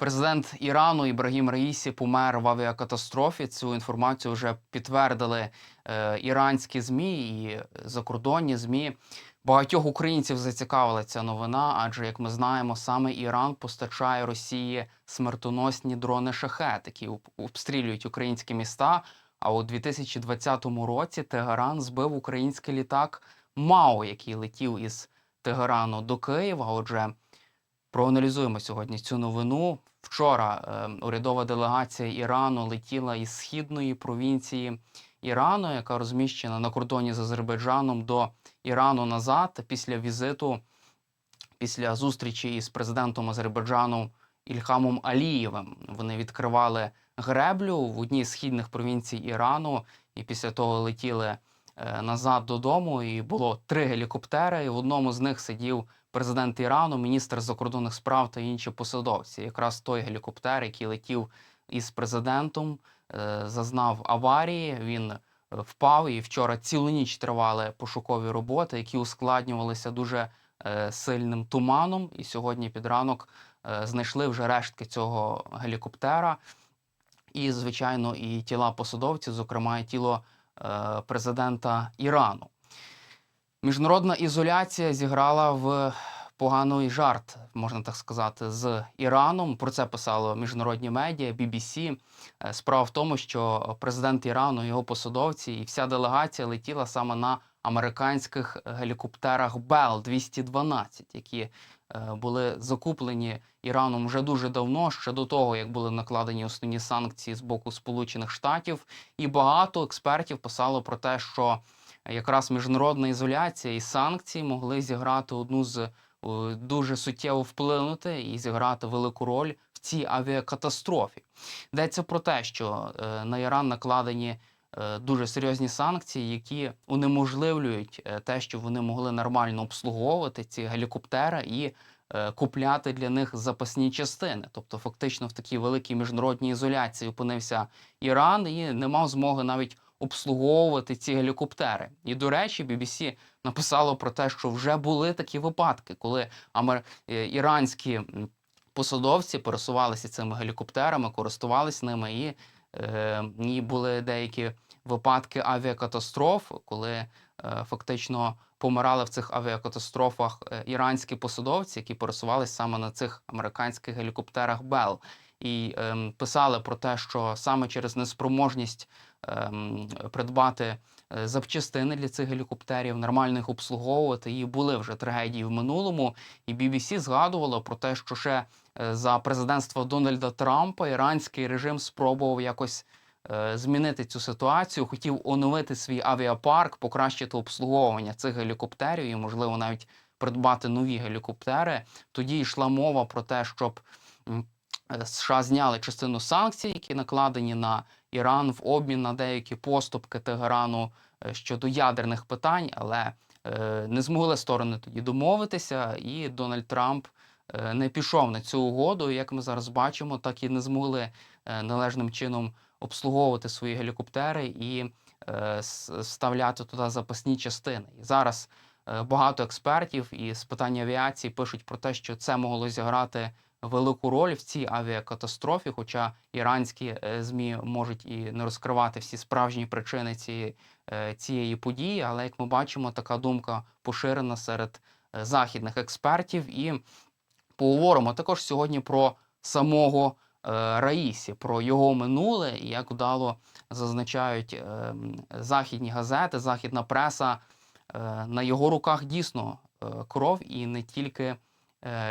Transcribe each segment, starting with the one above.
Президент Ірану Ібрагім Раїсі помер в авіакатастрофі. Цю інформацію вже підтвердили е, іранські змі і закордонні змі. Багатьох українців зацікавила ця новина, адже як ми знаємо, саме Іран постачає Росії смертоносні дрони шахет, які обстрілюють українські міста. А у 2020 році Тегеран збив український літак МАУ, який летів із Тегерану до Києва. Отже, проаналізуємо сьогодні цю новину. Вчора е, урядова делегація Ірану летіла із східної провінції Ірану, яка розміщена на кордоні з Азербайджаном до Ірану назад після візиту, після зустрічі із президентом Азербайджану Ільхамом Алієвим. Вони відкривали греблю в одній з східних провінцій Ірану, і після того летіли е, назад додому. І було три гелікоптери. І в одному з них сидів президент Ірану, міністр закордонних справ та інші посадовці. Якраз той гелікоптер, який летів із президентом, е, зазнав аварії. Він е, впав, і вчора цілу ніч тривали пошукові роботи, які ускладнювалися дуже е, сильним туманом. І сьогодні під ранок знайшли вже рештки цього гелікоптера. І, звичайно, і тіла посадовців, зокрема, і тіло президента Ірану. Міжнародна ізоляція зіграла в поганий жарт, можна так сказати, з Іраном. Про це писало міжнародні медіа, BBC. Е, Справа в тому, що президент Ірану, його посадовці і вся делегація летіла саме на американських гелікоптерах Bell 212, які е, були закуплені Іраном вже дуже давно, ще до того, як були накладені основні санкції з боку Сполучених Штатів. І багато експертів писало про те, що якраз міжнародна ізоляція і санкції могли зіграти одну з е, дуже суттєво вплинути і зіграти велику роль в цій авіакатастрофі. Йдеться про те, що е, на Іран накладені е, дуже серйозні санкції, які унеможливлюють те, що вони могли нормально обслуговувати ці гелікоптери і купляти для них запасні частини. Тобто, фактично, в такій великій міжнародній ізоляції опинився Іран і не мав змоги навіть обслуговувати ці гелікоптери. І до речі, BBC написало про те, що вже були такі випадки, коли амер... е, іранські посадовці пересувалися цими гелікоптерами, користувалися ними, і, е, і були деякі випадки авіакатастроф, коли е, фактично помирали в цих авіакатастрофах іранські посадовці, які пересувалися саме на цих американських гелікоптерах Bell. І ем, писали про те, що саме через неспроможність придбати е, запчастини для цих гелікоптерів, нормально їх обслуговувати. І були вже трагедії в минулому. І BBC згадувало про те, що ще е, за президентства Дональда Трампа іранський режим спробував якось е, змінити цю ситуацію, хотів оновити свій авіапарк, покращити обслуговування цих гелікоптерів і, можливо, навіть придбати нові гелікоптери. Тоді йшла мова про те, щоб США зняли частину санкцій, які накладені на Іран в обмін на деякі поступки Тегерану е, щодо ядерних питань, але е, не змогли сторони тоді домовитися, і Дональд Трамп е, не пішов на цю угоду. Як ми зараз бачимо, так і не змогли належним чином обслуговувати свої гелікоптери і вставляти туди запасні частини. І зараз багато експертів і з питань авіації пишуть про те, що це могло зіграти велику роль в цій авіакатастрофі, хоча іранські е, змі можуть і не розкривати всі справжні причини цієї, е, цієї події. Але як ми бачимо, така думка поширена серед е, західних експертів. І поговоримо також сьогодні про самого Раїсі, про його минуле і як вдало зазначають західні газети, західна преса. На його руках дійсно кров і не тільки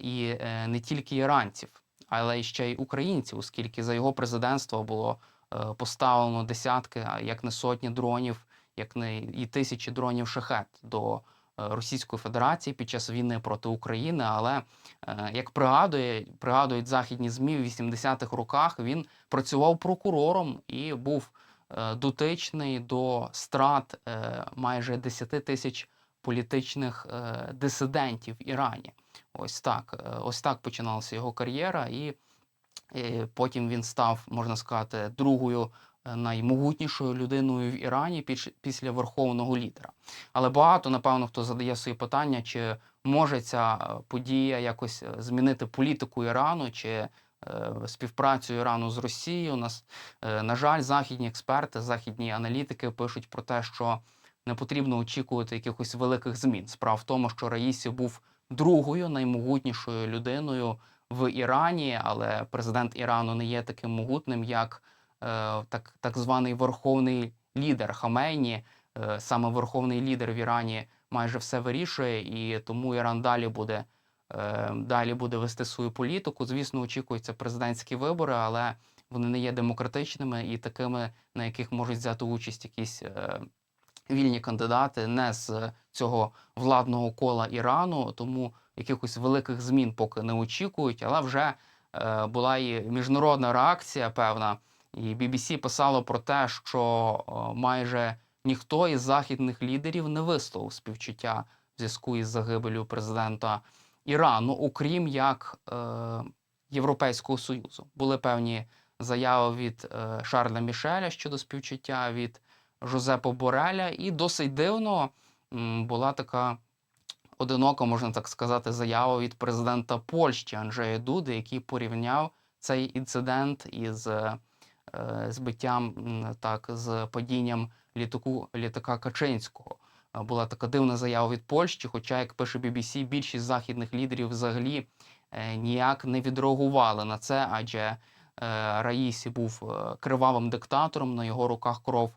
і е, не тільки іранців, але ще й українців, оскільки за його президентства було е, поставлено десятки, а як не сотні дронів, як не і тисячі дронів шахет до е, Російської Федерації під час війни проти України. Але е, як пригадує, пригадують західні змі в 80-х роках, він працював прокурором і був е, дотичний до страт е, майже 10 тисяч політичних е, дисидентів в Ірані. Ось так, е, ось так починалася його кар'єра, і, е, потім він став, можна сказати, другою наймогутнішою людиною в Ірані після верховного лідера. Але багато, напевно, хто задає собі питання, чи може ця подія якось змінити політику Ірану, чи співпрацю Ірану з Росією. У нас, на жаль, західні експерти, західні аналітики пишуть про те, що не потрібно очікувати якихось великих змін. Справа в тому, що Раїсі був другою наймогутнішою людиною в Ірані, але президент Ірану не є таким могутним, як е, так, так званий верховний лідер Хамейні. Е, саме верховний лідер в Ірані майже все вирішує, і тому Іран далі буде, е, далі буде вести свою політику. Звісно, очікуються президентські вибори, але вони не є демократичними і такими, на яких можуть взяти участь якісь е, вільні кандидати не з цього владного кола Ірану, тому якихось великих змін поки не очікують, але вже е, була і міжнародна реакція певна. І BBC писало про те, що е, майже ніхто із західних лідерів не висловив співчуття в зв'язку із загибелю президента Ірану, окрім як е, Європейського Союзу. Були певні заяви від е, Шарля Мішеля щодо співчуття від Жозепа Бореля, і досить дивно була така одинока, можна так сказати, заява від президента Польщі Анджея Дуди, який порівняв цей інцидент із е, збиттям так з падінням літаку літака Качинського. Е, Була така дивна заява від Польщі, хоча, як пише BBC, більшість західних лідерів взагалі е, ніяк не відреагували на це, адже Раїсі був кривавим диктатором, на його руках кров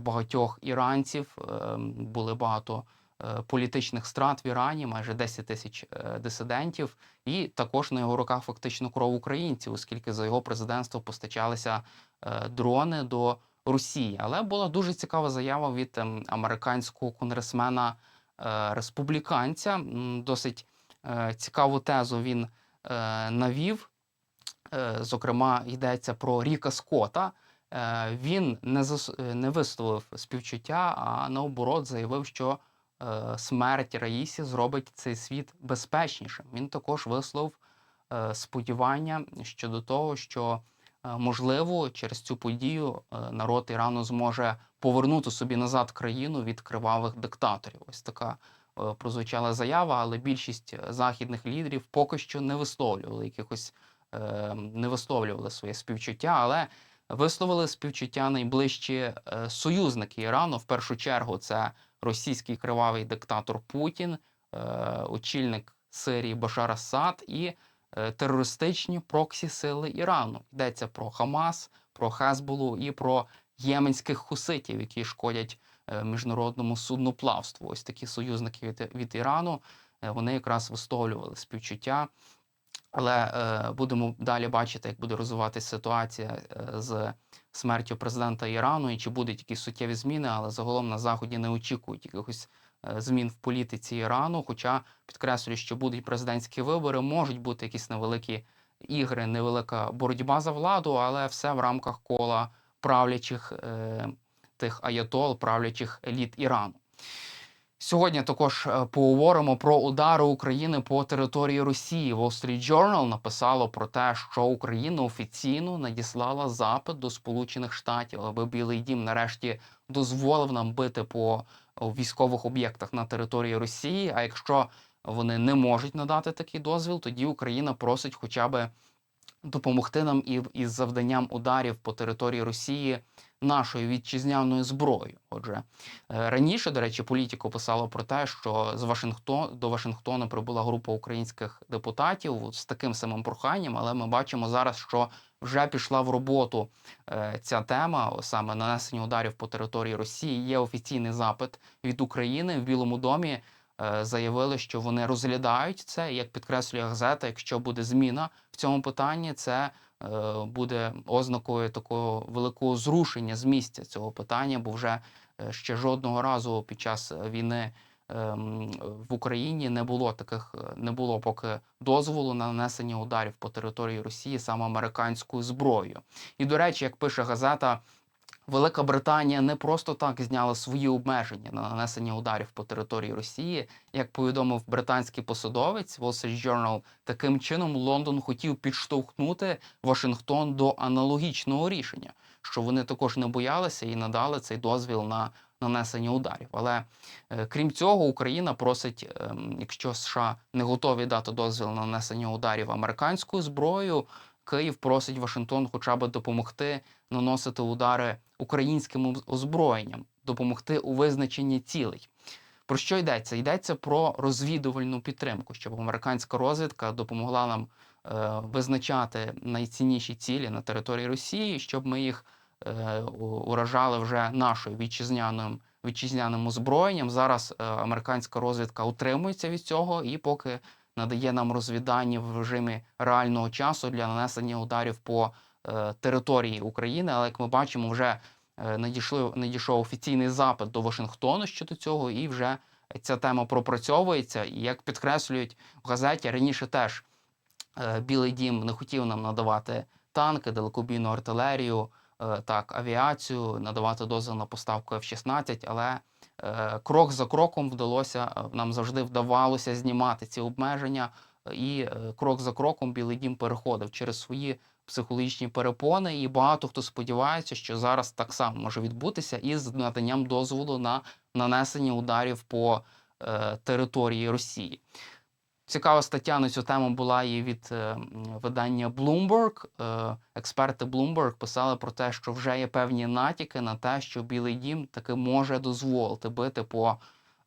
багатьох іранців. е, Були багато е, політичних страт в Ірані, майже 10 тисяч е, дисидентів, і також на його руках фактично кров українців, оскільки за його президентство постачалися е, дрони до Росії. Але була дуже цікава заява від ем, американського конгресмена е, республіканця. Досить е, цікаву тезу він е, навів. Е, Зокрема, йдеться про Ріка Скотта. Е, Він не зас... е, не висловив співчуття, а наоборот заявив, що е, смерть Раїсі зробить цей світ безпечнішим. Він також висловив сподівання щодо того, що можливо через цю подію народ Ірану зможе повернути собі назад країну від кривавих диктаторів. Ось така прозвучала заява, але більшість західних лідерів поки що не висловлювали якихось не висловлювали своє співчуття, але висловили співчуття найближчі е, союзники Ірану. В першу чергу це російський кривавий диктатор Путін, е, очільник Сирії Башар Асад і е, терористичні проксі сили Ірану. Йдеться про Хамас, про Хезболу і про єменських хуситів, які шкодять міжнародному судноплавству. Ось такі союзники від, від Ірану. Вони якраз висловлювали співчуття. Але е, будемо далі бачити, як буде розвиватися ситуація е, з смертю президента Ірану і чи будуть якісь суттєві зміни, але загалом на заході не очікують якихось е, змін в політиці Ірану. Хоча підкреслюю, що будуть президентські вибори, можуть бути якісь невеликі ігри, невелика боротьба за владу, але все в рамках кола правлячих е, тих аятол, правлячих еліт Ірану. Сьогодні також е, поговоримо про удари України по території Росії. Wall Street Journal написало про те, що Україна офіційно надіслала запит до Сполучених Штатів, аби Білий Дім нарешті дозволив нам бити по військових об'єктах на території Росії. А якщо вони не можуть надати такий дозвіл, тоді Україна просить хоча б допомогти нам і із завданням ударів по території Росії нашою вітчизняною зброєю. Отже, е, раніше, до речі, політико писало про те, що з Вашингтон до Вашингтона прибула група українських депутатів з таким самим проханням, але ми бачимо зараз, що вже пішла в роботу е, ця тема, саме нанесення ударів по території Росії. Є офіційний запит від України в Білому домі. е, Заявили, що вони розглядають це. Як підкреслює газета, якщо буде зміна в цьому питанні, це буде ознакою такого великого зрушення з місця цього питання, бо вже е, ще жодного разу під час війни ем, в Україні не було таких, е, не було поки дозволу на нанесення ударів по території Росії саме американською зброєю. І до речі, як пише газета. Велика Британія не просто так зняла свої обмеження на нанесення ударів по території Росії. Як повідомив британський посадовець Wall Street Journal, таким чином Лондон хотів підштовхнути Вашингтон до аналогічного рішення, що вони також не боялися і надали цей дозвіл на нанесення ударів. Але е, крім цього, Україна просить, ем, якщо США не готові дати дозвіл на нанесення ударів американською зброєю, Київ просить Вашингтон хоча б допомогти наносити удари українським озброєнням, допомогти у визначенні цілей. Про що йдеться? Йдеться про розвідувальну підтримку, щоб американська розвідка допомогла нам е, визначати найцінніші цілі на території Росії, щоб ми їх е, уражали вже нашою вітчизняним, вітчизняним озброєнням. Зараз е, американська розвідка утримується від цього і поки надає нам розвідання в режимі реального часу для нанесення ударів по території України. Але як ми бачимо, вже е, надійшли, надійшов офіційний запит до Вашингтону щодо цього, і вже ця тема пропрацьовується. І як підкреслюють в газеті, раніше теж е, Білий Дім не хотів нам надавати танки, далекобійну артилерію, е, так, авіацію, надавати дозвіл на поставку F-16, але е, крок за кроком вдалося, е, нам завжди вдавалося знімати ці обмеження, е, і е, крок за кроком Білий Дім переходив через свої психологічні перепони, і багато хто сподівається, що зараз так само може відбутися із наданням дозволу на нанесення ударів по е, території Росії. Цікава стаття на цю тему була і від е, видання Bloomberg. Е, експерти Bloomberg писали про те, що вже є певні натяки на те, що Білий Дім таки може дозволити бити по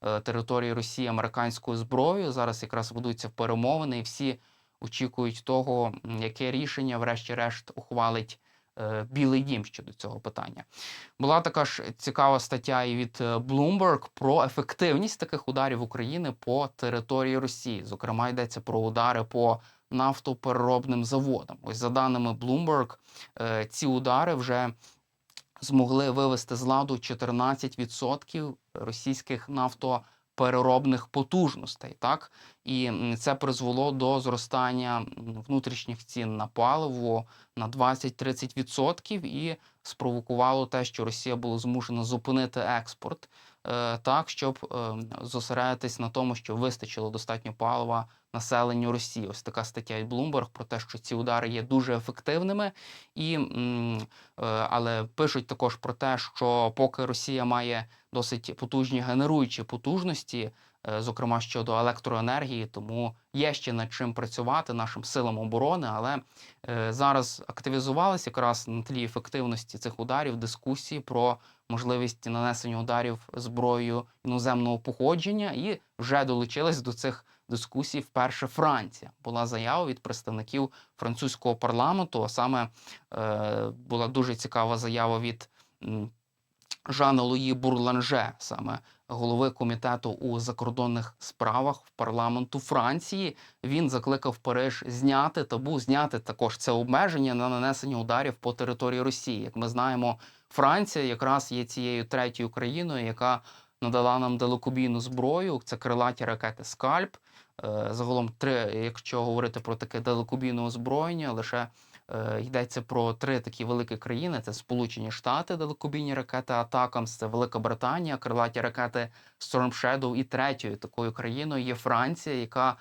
е, території Росії американською зброєю. Зараз якраз ведуться перемовини, і всі очікують того, яке рішення, врешті-решт, ухвалить е, Білий Дім щодо цього питання. Була така ж цікава стаття і від е, Bloomberg про ефективність таких ударів України по території Росії. Зокрема, йдеться про удари по нафтопереробним заводам. Ось за даними Bloomberg, е, ці удари вже змогли вивести з ладу 14% російських нафтопереробних потужностей. Так і це призвело до зростання внутрішніх цін на паливо на 20-30% і спровокувало те, що Росія була змушена зупинити експорт, е, так щоб е, зосередитись на тому, що вистачило достатньо палива населенню Росії. Ось така стаття від Bloomberg про те, що ці удари є дуже ефективними, і е, але пишуть також про те, що поки Росія має досить потужні генеруючі потужності, зокрема щодо електроенергії, тому є ще над чим працювати нашим силам оборони, але е, зараз активізувалися якраз на тлі ефективності цих ударів дискусії про можливість нанесення ударів зброєю іноземного походження, і вже долучилась до цих дискусій вперше Франція. Була заява від представників французького парламенту. А саме е, була дуже цікава заява від Жана Луї Бурланже, саме голови комітету у закордонних справах в парламенту Франції. Він закликав Париж зняти табу, зняти також це обмеження на нанесення ударів по території Росії. Як ми знаємо, Франція якраз є цією третьою країною, яка надала нам далекобійну зброю. Це крилаті ракети Скальп. Е, Загалом три, якщо говорити про таке далекобійне озброєння, лише йдеться про три такі великі країни: це Сполучені Штати, далекобійні ракети Атакамс, це Велика Британія, крилаті ракети Storm Shadow. І третьою такою країною є Франція, яка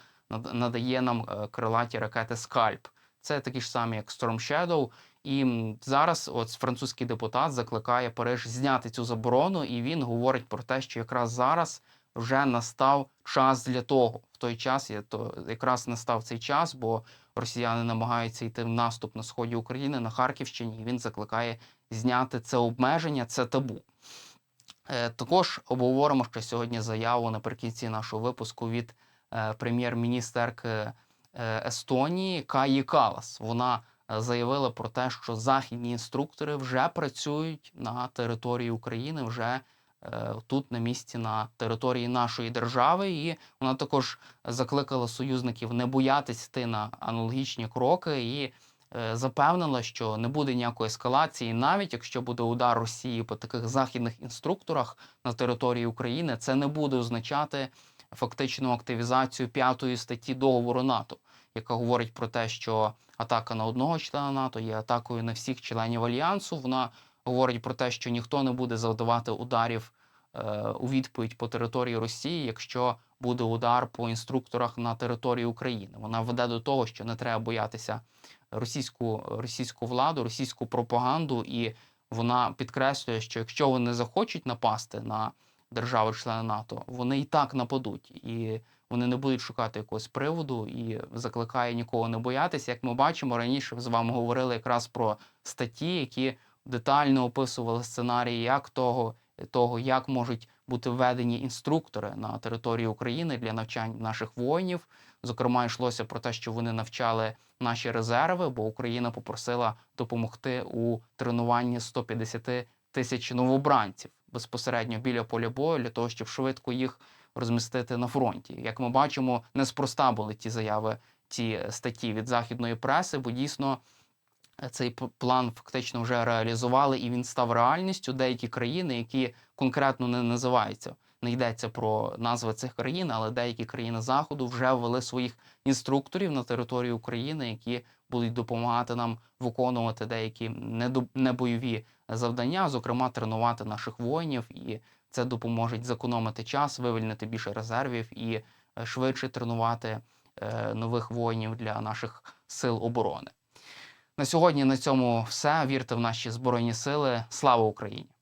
надає нам е, крилаті ракети Скальп. Це такі ж самі, як Storm Shadow. І зараз от французький депутат закликає Париж зняти цю заборону, і він говорить про те, що якраз зараз вже настав час для того. В той час є то якраз настав цей час, бо росіяни намагаються йти в наступ на сході України на Харківщині. І він закликає зняти це обмеження, це табу. Е, Також обговоримо ще сьогодні заяву наприкінці нашого випуску від е, прем'єр-міністерки е, Естонії Каї Калас. Вона заявила про те, що західні інструктори вже працюють на території України, вже тут на місці на території нашої держави, і вона також закликала союзників не боятись йти на аналогічні кроки і е, запевнила, що не буде ніякої ескалації, навіть якщо буде удар Росії по таких західних інструкторах на території України, це не буде означати фактичну активізацію п'ятої статті договору НАТО, яка говорить про те, що атака на одного члена НАТО є атакою на всіх членів альянсу. Вона говорить про те, що ніхто не буде завдавати ударів е, у відповідь по території Росії, якщо буде удар по інструкторах на території України. Вона веде до того, що не треба боятися російську, російську владу, російську пропаганду, і вона підкреслює, що якщо вони захочуть напасти на держави-члени НАТО, вони і так нападуть. І вони не будуть шукати якогось приводу і закликає нікого не боятися. Як ми бачимо, раніше з вами говорили якраз про статті, які детально описували сценарії як того, того, як можуть бути введені інструктори на території України для навчань наших воїнів. Зокрема, йшлося про те, що вони навчали наші резерви, бо Україна попросила допомогти у тренуванні 150 тисяч новобранців безпосередньо біля поля бою для того, щоб швидко їх розмістити на фронті. Як ми бачимо, неспроста були ті заяви, ті статті від західної преси, бо дійсно цей план фактично вже реалізували, і він став реальністю. Деякі країни, які конкретно не називаються, не йдеться про назви цих країн, але деякі країни заходу вже ввели своїх інструкторів на територію України, які будуть допомагати нам виконувати деякі небойові завдання, зокрема тренувати наших воїнів, і це допоможе зекономити час, вивільнити більше резервів і е, швидше тренувати е, нових воїнів для наших сил оборони. На сьогодні на цьому все. Вірте в наші збройні сили. Слава Україні!